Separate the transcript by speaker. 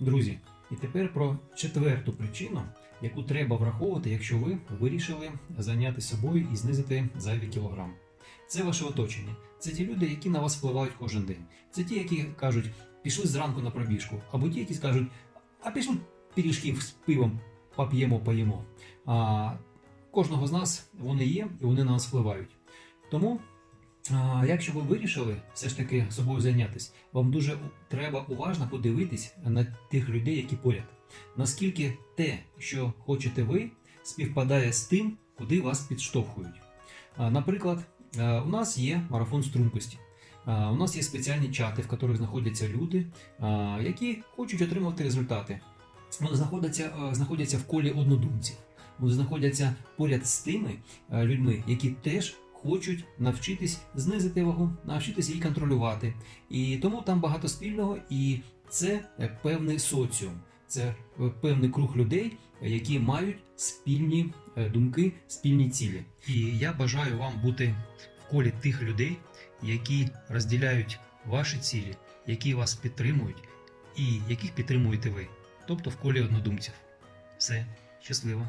Speaker 1: Друзі, і тепер про четверту причину, яку треба враховувати, якщо ви вирішили зайняти собою і знизити зайві кілограм. Це ваше оточення. Це ті люди, які на вас впливають кожен день. Це ті, які кажуть, пішли зранку на пробіжку, або ті, які скажуть, а пішли пиріжків з пивом поп'ємо, поїмо. А, кожного з нас вони є і вони на нас впливають. Тому, якщо ви вирішили все ж таки собою зайнятися, вам дуже треба уважно подивитись на тих людей, які поряд. Наскільки те, що хочете ви, співпадає з тим, куди вас підштовхують. Наприклад, у нас є марафон стрункості. У нас є спеціальні чати, в яких знаходяться люди, які хочуть отримати результати. Вони знаходяться, знаходяться в колі однодумців. Вони знаходяться поряд з тими людьми, які теж хочуть навчитись знизити вагу, навчитись її контролювати. І тому там багато спільного, і це е, певний соціум, це е, певний круг людей, які мають спільні е, думки, спільні цілі. І я бажаю вам бути в колі тих людей, які розділяють ваші цілі, які вас підтримують і яких підтримуєте ви, тобто в колі однодумців. Все, щасливо!